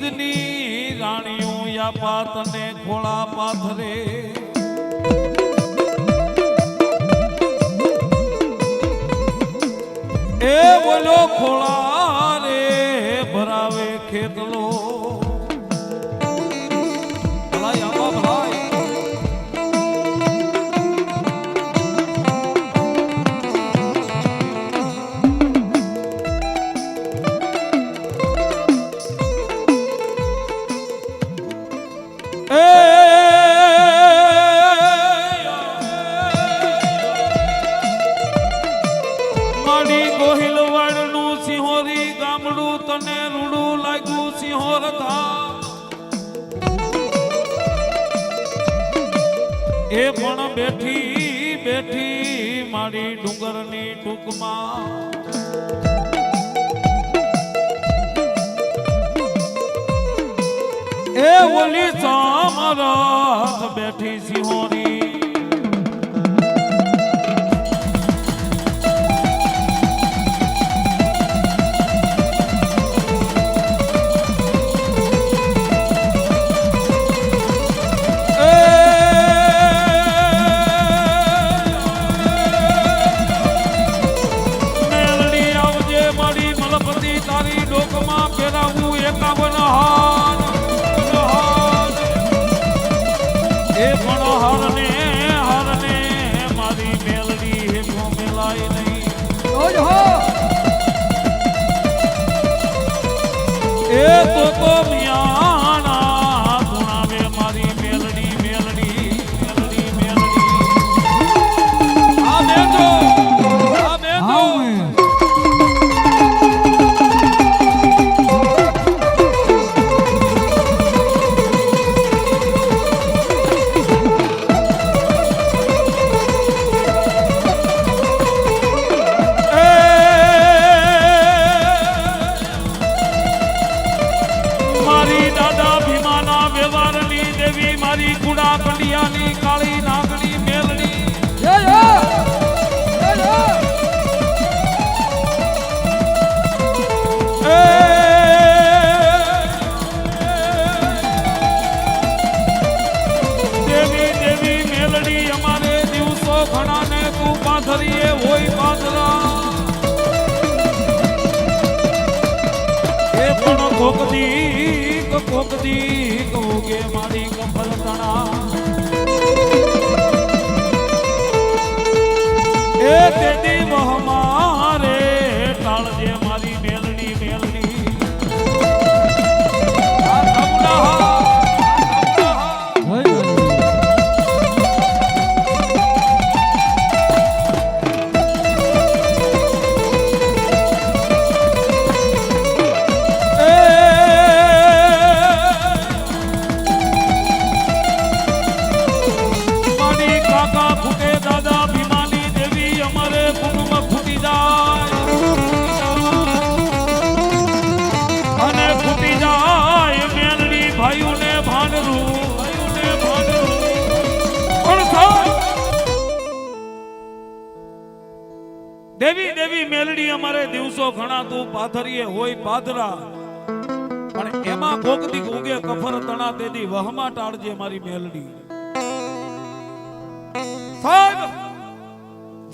દૂધની રાણીઓ યા તને ખોળા પાથરે. એ બોલો ખોળા તને રૂડું લાગ્યું સિંહો રથા એ પણ બેઠી બેઠી મારી ડુંગરની ટૂંકમાં. એ ઓલી સામરથ બેઠી સિંહોરી એ તો તો કોક દીક ઉગે મારી કફલ તણા. એ મેલડી દિવસો ઘણા તું પાથરીએ હોય પાથરા. પણ એમાં કોક ઉગે કફર તણા તેદી વહમાં ટાળજે મારી મેલડી.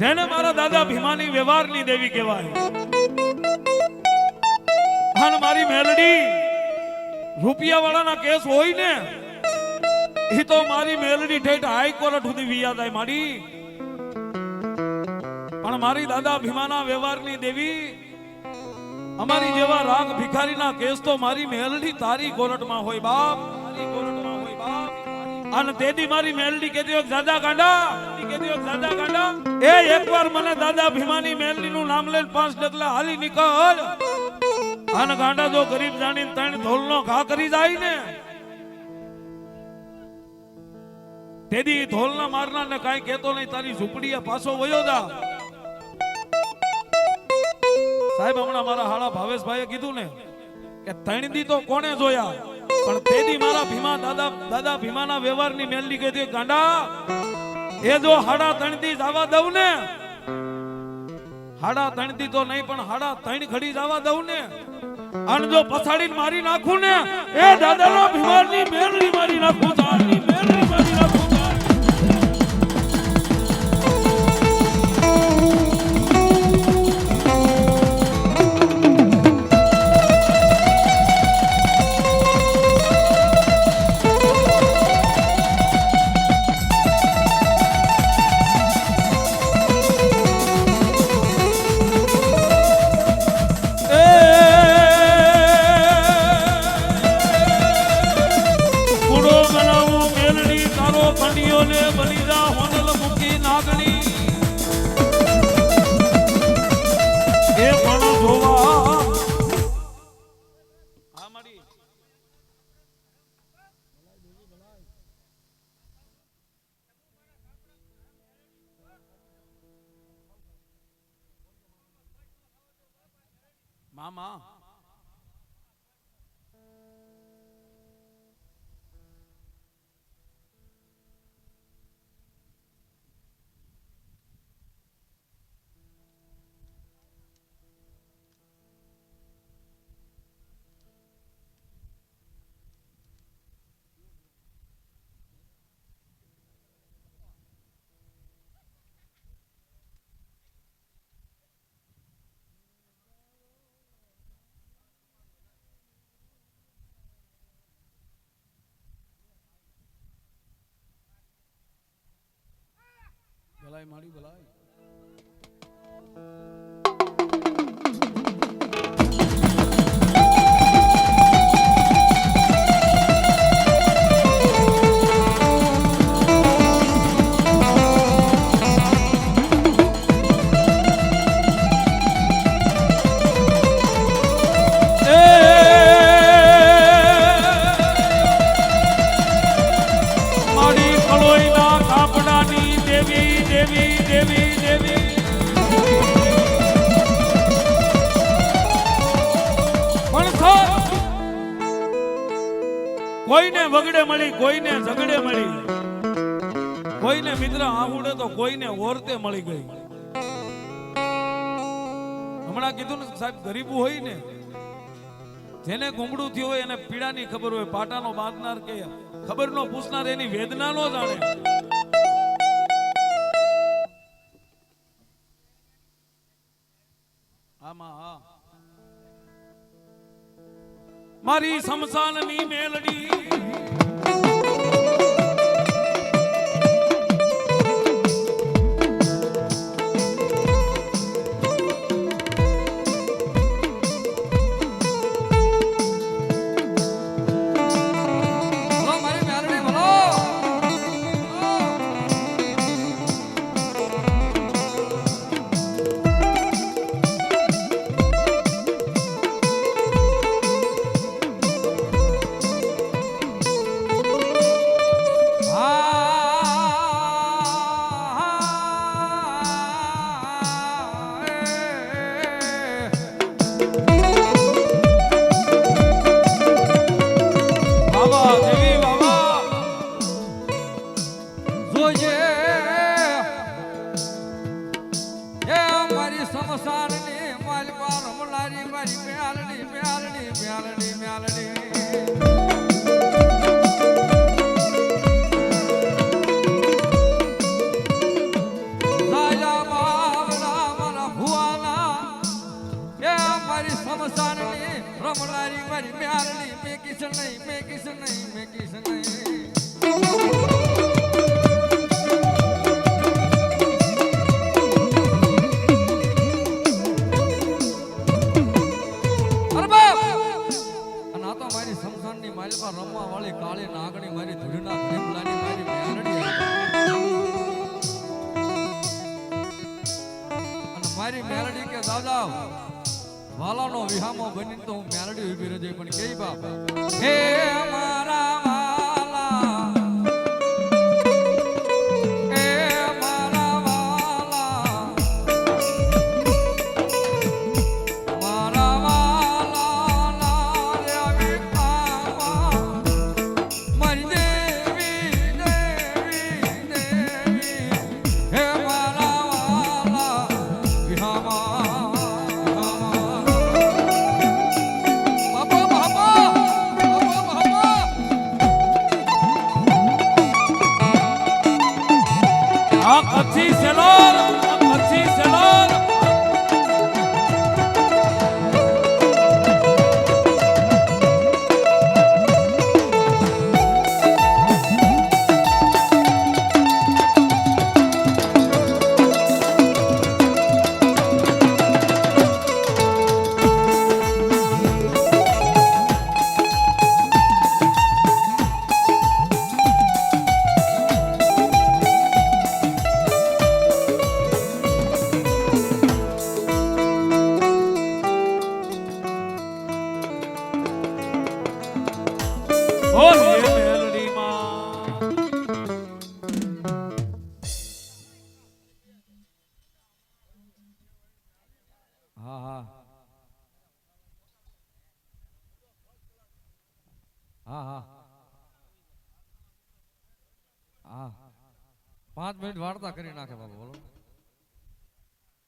જેને મારા દાદા ભીમાની વ્યવહારની દેવી કહેવાય, અને મારી મેલડી રૂપિયા વાળાના કેસ હોય ને એ તો મારી મેલડી ઠેઠ હાઈકોર્ટ સુધી વિયા થાય મારી પણ મારી દાદા ભીમાના વ્યવહારની દેવી, અમારી જેવા રાગ ભિખારીના કેસ તો મારી મેલડી તારી કોર્ટમાં હોય બાપ, તારી કોર્ટમાં હોય બાપ. અને તેથી મારી મેલડી કહેતી હોય, દાદા ગાંડા કહેતી હોય, દાદા ગાંડા, એ એકવાર મને દાદા ભીમાની મેલડી નું નામ લઈને પાંચ ડગલા હાલી નીકળ. અને ગાંડા જો ગરીબ જાણીને ત્રણ ધોલનો ઘા કરી જાય ને તેદી ધોલના મારનાર ને કાંઈ કહેતો નહીં, તારી ઝૂંપડીએ પાછો વયો જા. સાહેબ, હમણાં મારા હાળા ભાવેશભાઈએ કીધું ને કે તણદી તો કોને જોયા? પણ તેદી મારા ભીમા દાદા દાદા ભીમાના વ્યવહારની મેલડી કહેતી ગાંડા, એ જો હાડા તણદી જવા દઉં ને. હાડા તણતી તો નહીં, પણ હાડા તણ ઘડી જવા દઉં ને. અને જો પછાડીને મારી નાખું ને, એ દાદાના ભીમાની મેલડી મારી નાખું, તારની ஆமாம் માળી બોલાય મળી, કોઈને ઝઘડે મળી. કોઈને મિત્ર આહુડે તો કોઈને ઓરતે મળી ગઈ. હમણાં કીધું ને સાહેબ, ગરીબું હોય ને, જેને ગુમડું થયું હોય એને પીડાની ખબર હોય, પાટાનો બાંધનાર કે ખબર નો પૂછનાર એની વેદના નો જાણે. મારી શમશાનની મેલડી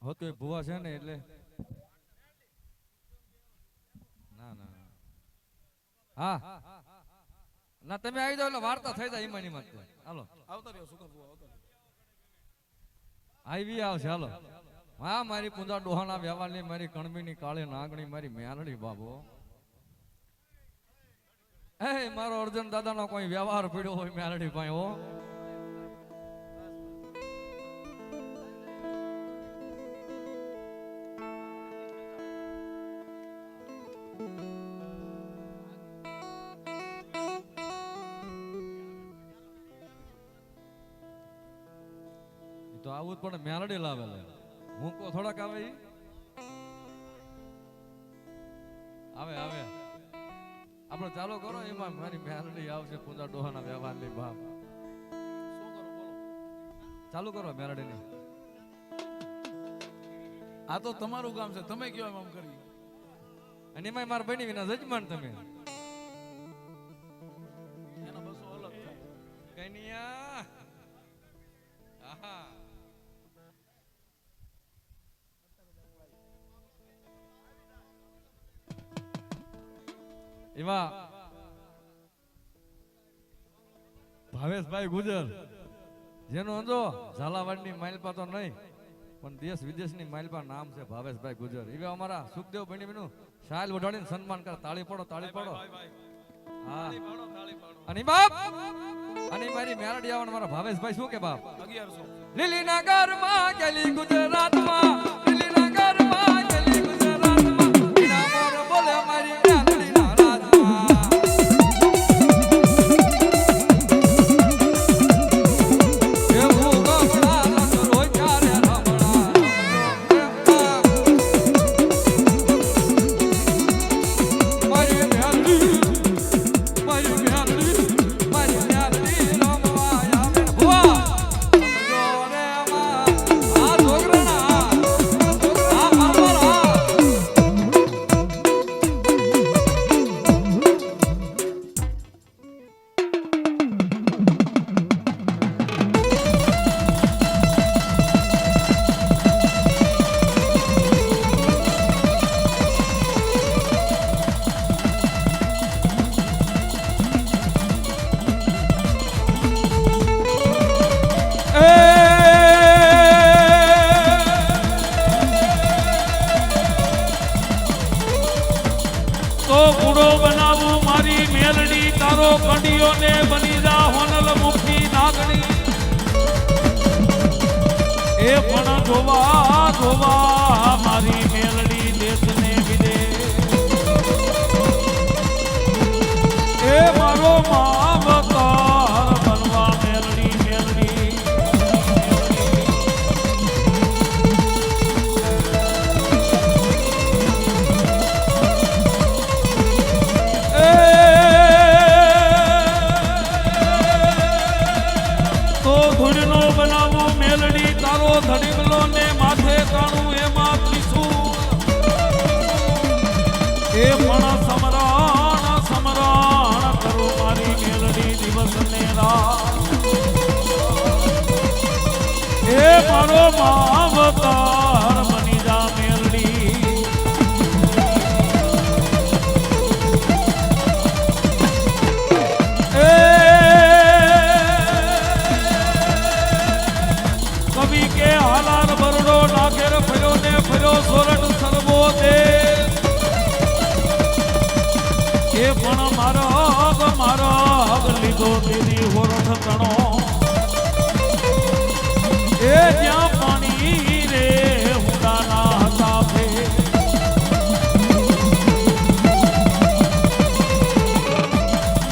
હોતું એ ભૂવા છે ને એટલે ના ના. હા. ના તમે આવી જાઓ એટલે વાર્તા થઈ જાય ઈમાની માં. હાલો. આવતા રહ્યો શું કરવું આવતા આવી આવશે હાલો. હા મારી પૂંજા ડોહાના વ્યવહારની મારી કણબીની કાળી નાગણી મારી મેલડી બાબો. એ મારો અર્જુન દાદાનો કોઈ વ્યવહાર પીડ્યો હોય મેલડી ભાઈ હો. તો આવું પણ મેલડી લાવે લે હું કો થોડાક આવે આવે આવે. આપણે ચાલો કરો, એમાં મારી મેલડી આવશે પૂજા ડોહાના વ્યવહારની બોલો ચાલુ કરો મેલડીની આ તો તમારું કામ છે, તમે એમ આમ કરી? અને એમાંય મારા બની વિના જજમાન તમે. એમાં ભાવેશભાઈ ગુજર. જેનું અંજો ઝાલાવાડની માઇલપા તો નહીં પણ દેશ વિદેશની માઇલપા નામ છે ભાવેશભાઈ ગુજર. એવા અમારા સુખદેવ બનીનું શાલ વઢાડીને સન્માન કર. તાળી પડો તાળી પડો. હા. અને બાપ અને મારી મેલડી આવવાના મારા ભાવેશભાઈ શું કે બાપ? અગિયારસો. લીલી નગરમાં ગલી ગુજરાતમાં લીલી નગરમાં ગલી તારો કંડિયો ને જા હોનલ મુક્તિ નાગણી. એ પણ જોવા જોવા મારી મેલડી દેશ ને એ મારો માવતાર માથે કાણું એમાં ત્રિશૂળ એ પણ સમરાણ સમરાણ કરો મારી મેલડી મારો માવતાર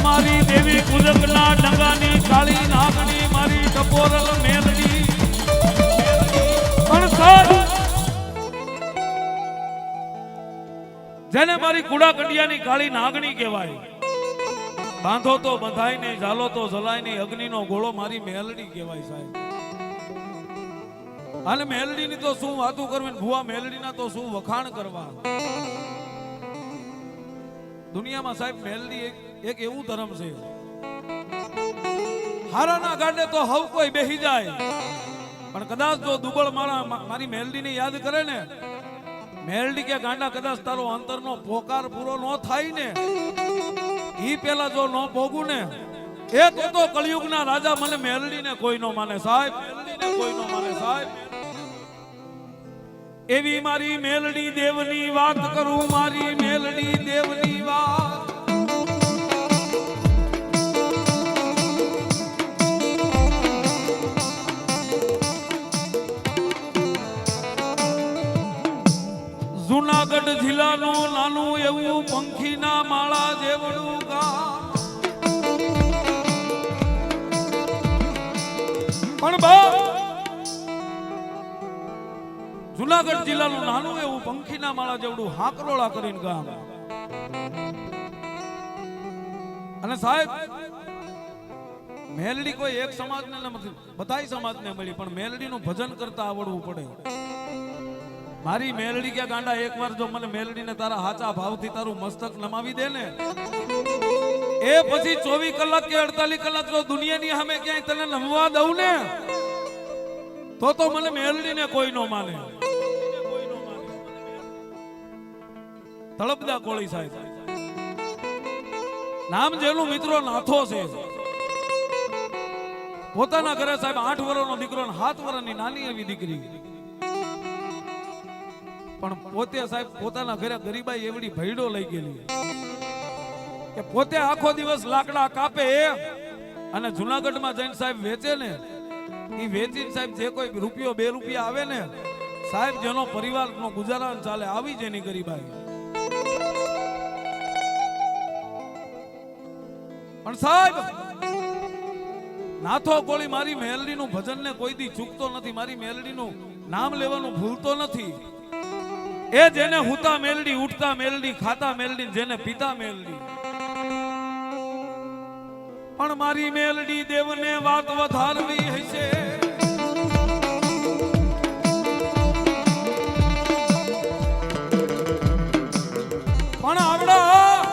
મારી દેવી કુલકના ડંગાની કાળી નાગણી, મારી ટપોરલ મેલડી જેને મારી કુડા કંડિયાની કાળી નાગણી કહેવાય બાંધો તો બંધાય નહીં ઝાલો તો જલાય નહીં અગ્નિનો ગોળો મારી મેલડી કહેવાય સાહેબ. અને મેલડીની તો શું વાતો કરવી? ભુવા મેલડીના તો શું વખાણ કરવા? દુનિયામાં સાહેબ, મેલડી એક એવું ધર્મ છે. હારાના ગાંડે તો હવ કોઈ બેહી જાય. પણ કદાચ જો દુબળ મારા મારી મેલડીને યાદ કરે ને, મેલડી કે ગાંડા કદાચ તારો અંતરનો પોકાર પૂરો ન થાય ને ઈ પેલા જો ન ભોગું ને, એ તો તો કળિયુગના રાજા મને મેલડીને કોઈ નો માને સાહેબ, મેલડીને કોઈ નો માને સાહેબ. એવી મારી મેલડી દેવની વાત કરું, મારી મેલડી દેવની વાત. જુનાગઢ જિલ્લાનું નાનું એવું પંખીના માળા જેવડું ગામ પણ જુનાગઢ જિલ્લાનું નાનું એવું પંખીના માળા જેવડું હાકરોળા કરીને ગામ અને સાહેબ, મેલડી કોઈ એક સમાજને નથી બધાય સમાજને મળી, પણ મેલડીનું ભજન કરતા આવડવું પડે. મારી મેલડી કે ગાંડા, એકવાર જો મને મેલડીને તારા હાચા ભાવથી તારું મસ્તક નમાવી દે ને એ પછી ચોવીસ કલાક કે અડતાલીસ કલાક જો દુનિયાની સામે ક્યાંય તને નમવા દઉં ને, તો તો મને મેલડીને કોઈ નો માને. તળપદા કોળી સાહેબ. નામ જેનું મિત્રો નાથો છે. પોતાના ઘરે સાહેબ આઠ વર્ષનો દીકરો સાત વર્ષની નાની એવી દીકરી. પણ પોતે સાહેબ પોતાના ઘરે ગરીબાઈ એવડી ભયડો લઈ ગયેલી કે પોતે આખો દિવસ લાકડા કાપે અને જુનાગઢમાં જઈને સાહેબ વેચે ને એ વેચીને સાહેબ જે કોઈ રૂપિયો, બે રૂપિયા આવે ને, સાહેબ જેનો પરિવારનો ગુજારાન ચાલે આવી જેની ગરીબાઈ. પણ સાહેબ, નાથો કોળી મારી મેલડીનું ભજન ને કોઈ દી ચૂકતો નથી, મારી મેલડીનું નામ લેવાનું ભૂલતો નથી. એ જેને હુતા મેલડી, ઉઠતા મેલડી, ખાતા મેલડી, જેને પીતા મેલડી. પણ મારી મેલડી દેવને વાત વધારવી હશે. પણ આવડા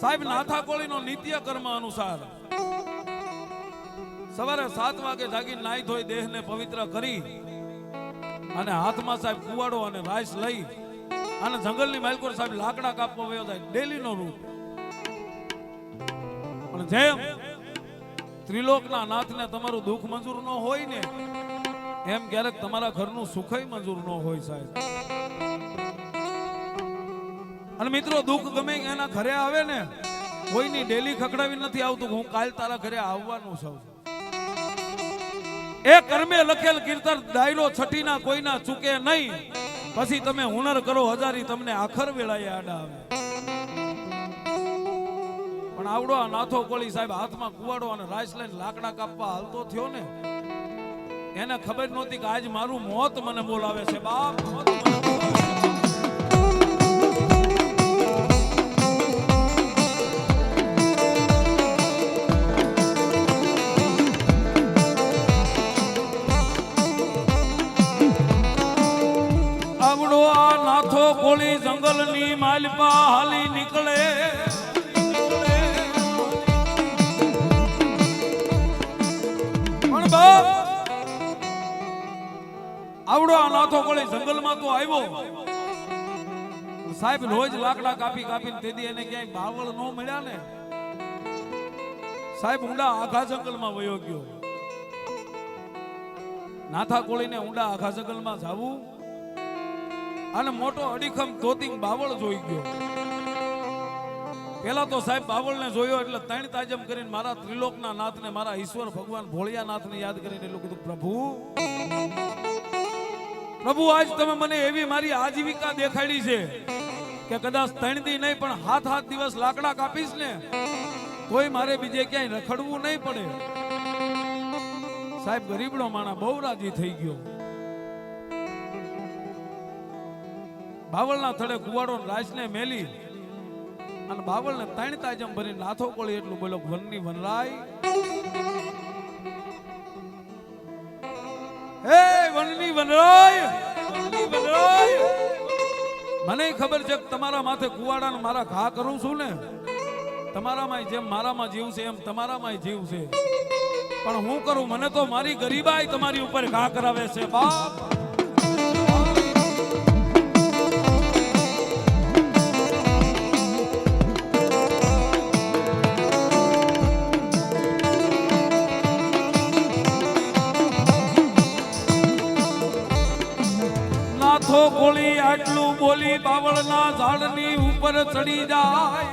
સાહેબ નાથા કોળીનો નિત્ય કર્મ અનુસાર સવારે સાત વાગે જાગી નાઈ ધોઈ દેહને પવિત્ર કરી અને હાથમાં સાહેબ કુવાડો અને રાઈસ લઈ અને જંગલની માલકોર સાહેબ લાકડા કાપવા વયો જાય. ડેલી નો રૂટ પણ જેમ ત્રિલોકના નાથને તમારું દુઃખ મંજૂર ન હોય ને, એમ ક્યારેક તમારા ઘરનું સુખય મંજૂર ન હોય સાહેબ. અને મિત્રો, દુઃખ ગમે એના ઘરે આવે ને, કોઈની ડેલી ખકડાવી નથી આવતું હું કાલ તારા ઘરે આવવાનું છું. એ કર્મે લખેલ કીર્તન ડાયલો છઠ્ઠીના કોઈના ચૂકે નહીં. પછી તમે હુનર કરો, હજારી તમને આખર વેળાએ આડા આવે. પણ આવડો આ નાથો કોળી સાહેબ, હાથમાં કુવાડો અને રાઈસ લઈને લાકડા કાપવા હાલતો થયો ને, એને ખબર નહોતી કે આજ મારું મોત મને બોલાવે છે. બાપ, મોત મને તો આવ્યો. સાહેબ રોજ લાકડા કાપી કાપીને તેદી એને ક્યાંય બાવળ ન મળ્યા ને. સાહેબ ઊંડા આખા જંગલમાં વયો ગયો. નાથા કોળીને ઊંડા આખા જંગલમાં જાવું. અને મોટો અડીખમ તોતિંગ બાવળ જોઈ ગયો. પેલા તો સાહેબ બાવળને જોયો એટલે ત્રણ તાજમ કરીને મારા ત્રિલોકના નાથને, મારા ઈશ્વર ભગવાન ભોળિયા નાથને યાદ કરીને એટલું કીધું, પ્રભુ પ્રભુ, આજ તમે મને એવી મારી આજીવિકા દેખાડી છે કે કદાચ ત્રણ દી નહીં, પણ હાથ હાથ દિવસ લાકડા કાપીશ ને કોઈ મારે બીજે ક્યાંય રખડવું નહીં પડે. સાહેબ, ગરીબડો માણા બહુ રાજી થઈ ગયો. બાવળના થડે કુવાડો રાજને મેલી અને બાવળને ત્રણ તાજમ ભરી નાથો કોળી એટલું બોલો વનની વનરાય. વનની વનરાય વનરાય. મને ખબર છે કે તમારા માથે કુવાડાને મારા ઘા કરું છું ને. તમારામાં જેમ મારામાં જીવ છે એમ તમારામાં જીવ છે. પણ હું કરું, મને તો મારી ગરીબાઈ તમારી ઉપર ઘા કરાવે છે, બાપ. બોલી બાવળના ઝાડની ઉપર ચડી જાય.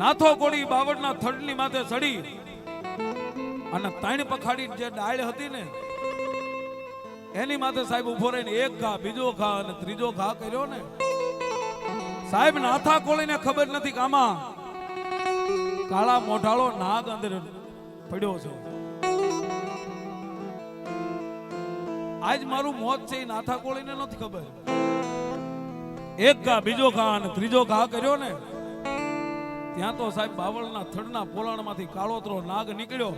નાથો ગોળી બાવળના થડની માથે ચડી અને ત્રણ પખાડી જે ડાળ હતી ને, એની માથે સાહેબ ઊભો રહીને એક ઘા, બીજો ઘા અને ત્રીજો ઘા કર્યો ને. સાહેબ, નાથા કોળીને ખબર નથી કે કાળા મોઢાળો નાગ અંદર પડ્યો છે. આજ મારું મોત છે એ નાથા કોળીને નથી ખબર. એક ઘા, બીજો ઘા અને ત્રીજો ઘા કર્યો ને, ત્યાં તો સાહેબ બાવળના થડના પોલાણમાંથી કાળોતરો નાગ નીકળ્યો.